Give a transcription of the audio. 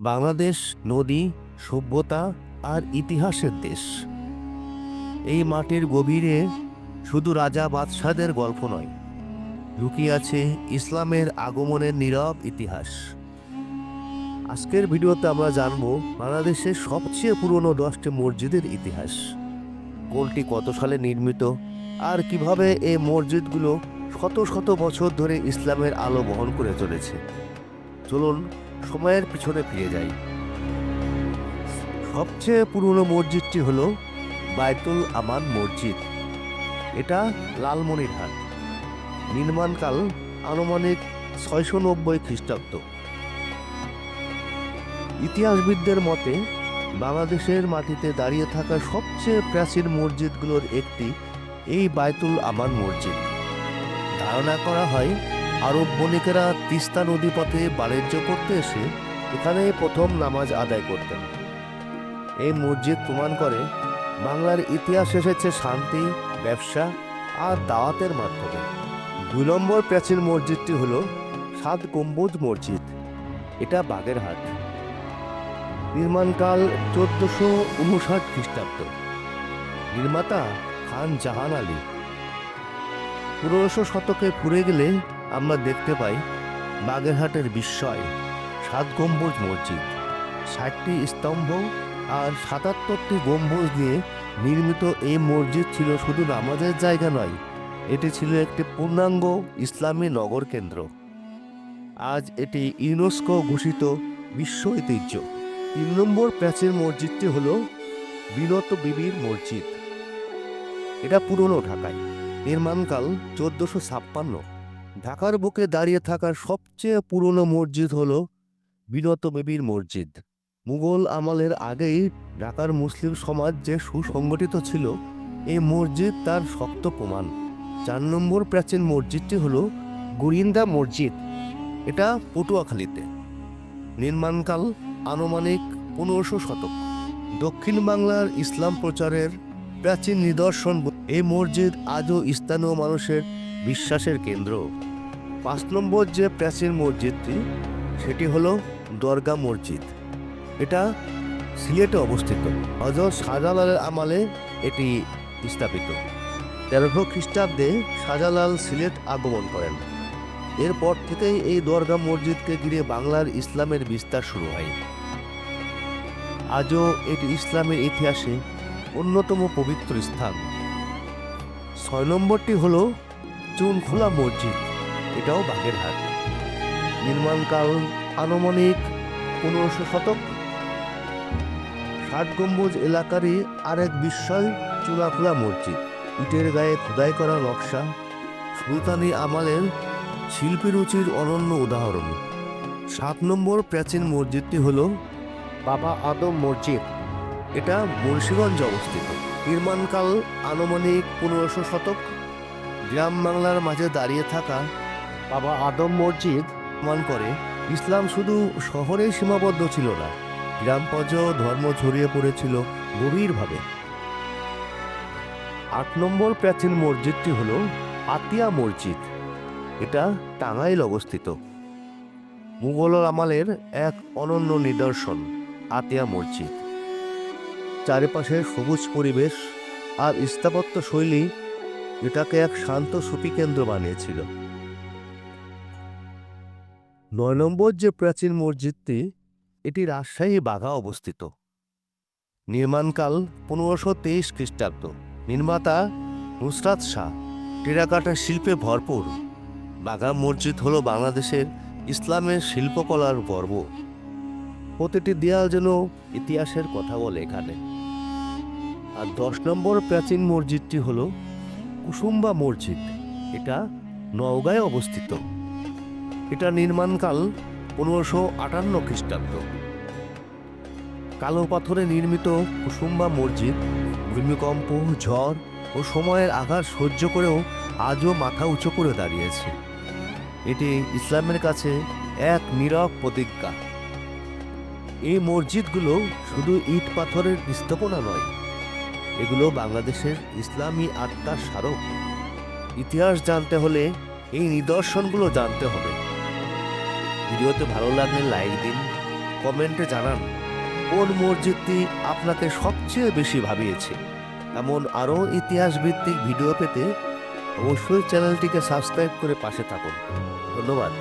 বাংলাদেশ, নদী, সভ্যতা আর ইতিহাসের দেশ। এই মাটির গভীরে শুধু রাজা বাদশাদের গল্প নয়, লুকিয়ে আছে ইসলামের আগমনের নীরব ইতিহাস। আজকের ভিডিওতে আমরা জানব বাংলাদেশের সবচেয়ে পুরনো দশটি মসজিদের ইতিহাস। কোনটি কত সালে নির্মিত আর কীভাবে এই মসজিদগুলো শত শত বছর ধরে ইসলামের আলো বহন করে চলেছে। চলুন সময়ের পিছনে ফিরে যাই। সবচেয়ে পুরনো মসজিদটি হল বায়তুল আমান মসজিদ। এটা লালমনিরহাট। নির্মাণকাল আনুমানিক ছয়শো নব্বই খ্রিস্টাব্দ। ইতিহাসবিদদের মতে, বাংলাদেশের মাটিতে দাঁড়িয়ে থাকা সবচেয়ে প্রাচীন মসজিদগুলোর একটি এই বায়তুল আমান মসজিদ। ধারণা করা হয় আরব বণিকেরা তিস্তা নদী পথে বাণিজ্য করতে এসে এখানে প্রথম নামাজ আদায় করতেন। এই মসজিদ প্রমাণ করে বাংলার ইতিহাস এসেছে শান্তি, ব্যবসা আর দাওয়াতের মাধ্যমে। দুই নম্বর প্রাচীন মসজিদটি হল সাত গম্বুজ মসজিদ। এটা বাগেরহাট। নির্মাণকাল চোদ্দশো উনষাট খ্রিস্টাব্দ। নির্মাতা খান জাহান আলী। পনেরোশো শতকে ঘুরে গেলে আমরা দেখতে পাই বাগেরহাটের বিস্ময়, সাত গম্বুজ মসজিদ, ষাটটি স্তম্ভ আর সাতাত্তরটি গম্বুজ দিয়ে নির্মিত এই মসজিদ ছিল শুধু নামাজের জায়গা নয়, এটি ছিল একটি পূর্ণাঙ্গ ইসলামী নগর কেন্দ্র। আজ এটি ইউনেস্কো ঘোষিত বিশ্ব ঐতিহ্য। তিন নম্বর প্রাচীন মসজিদটি হল বিনত বিবির মসজিদ। এটা পুরনো ঢাকায়, নির্মাণকাল চোদ্দশো ছাপ্পান্ন। ঢাকার বুকে দাঁড়িয়ে থাকার সবচেয়ে পুরনো মসজিদ হল বিনত বিবির মসজিদ। মুঘল আমলের আগেই ঢাকার মুসলিম সমাজ যে সুসংগঠিত ছিল এই মসজিদ তার শক্ত প্রমাণ। চার নম্বর প্রাচীন মসজিদটি হল গুরিন্দা মসজিদ। এটা পটুয়াখালীতে। নির্মাণকাল আনুমানিক পনেরোশো শতক। দক্ষিণ বাংলার ইসলাম প্রচারের প্রাচীন নিদর্শন এই মসজিদ আজও স্থানীয় মানুষের বিশ্বাসের কেন্দ্র। পাঁচ নম্বর যে প্রাচীন মসজিদটি, সেটি হলো দরগা মসজিদ। এটা সিলেটে অবস্থিত। হজরত শাহজালালের আমলে এটি স্থাপিত। তেরোশো খ্রিস্টাব্দে শাহজালাল সিলেট আগমন করেন। এরপর থেকেই এই দরগা মসজিদকে ঘিরে বাংলার ইসলামের বিস্তার শুরু হয়। আজও এটি ইসলামের ইতিহাসে অন্যতম পবিত্র স্থান। ছয় নম্বরটি হল চুনখোলা মসজিদ, এটাও বাগেরহাট। নির্মাণকাল আনুমানিক পনেরোশো শতক। ষাট গম্বুজ এলাকারই আরেক বিস্ময় চুলাখোলা মসজিদ, ইটের গায়ে খোদাই করা নকশা, সুলতানি আমালের শিল্পী রুচির অনন্য উদাহরণ। সাত নম্বর প্রাচীন মসজিদটি হল বাবা আদম মসজিদ। এটা মুন্সিগঞ্জ অবস্থিত। নির্মাণকাল আনুমানিক পনেরোশো শতক। গ্রাম বাংলার মাঝে দাঁড়িয়ে থাকা বাবা আদম মসজিদ প্রমাণ করে। ইসলাম শুধু শহরেই সীমাবদ্ধ ছিল না, গ্রাম পর্যায়েও ধর্ম ছড়িয়ে পড়েছিল গভীরভাবে। আট নম্বর প্রাচীন মসজিদটি হল আতিয়া মসজিদ। এটা টাঙ্গাইল অবস্থিত। মুঘল আমলের এক অনন্য নিদর্শন, আতিয়া মসজিদ। চারিপাশে সবুজ পরিবেশ আর স্থাপত্য শৈলী এটাকে এক শান্ত সুফি কেন্দ্র বানিয়েছিল। নয় নম্বর যে প্রাচীন মসজিদটি, এটি রাজশাহী বাঘা অবস্থিত। নির্মাণকাল পনেরোশো তেইশ খ্রিস্টাব্দ। নির্মাতা নুসরাত শাহ। টেরাকাটা শিল্পে ভরপুর। বাঘা মসজিদ হল বাংলাদেশের ইসলামের শিল্পকলার গর্ব প্রতিটি দেয়াল যেন ইতিহাসের কথা বলে এখানে। আর দশ নম্বর প্রাচীন মসজিদটি হল কুসুম্বা মসজিদ। এটা নওগাঁয় অবস্থিত। এটা নির্মাণকাল পনেরোশো আটান্ন খ্রিস্টাব্দ। কালো পাথরে নির্মিত কুসুম্বা মসজিদ ভূমিকম্প, ঝড় ও সময়ের আঘাত সহ্য করেও আজও মাথা উঁচু করে দাঁড়িয়েছে। এটি ইসলামের কাছে এক নীরব প্রতিজ্ঞা। এই মসজিদগুলো শুধু ইট পাথরের স্থাপনা নয় এগুলো বাংলাদেশের ইসলামী আত্মার স্মারক। ইতিহাস জানতে হলে এই নিদর্শনগুলো জানতে হবে। ভিডিওতে ভালো লাগলে লাইক দিন, কমেন্টে জানান, কোন মসজিদটি আপনাকে সবচেয়ে বেশি ভাবিয়েছে? এমন আরও ইতিহাস ভিত্তিক ভিডিও পেতে অবশ্যই চ্যানেলটিকে সাবস্ক্রাইব করে পাশে থাকুন। ধন্যবাদ।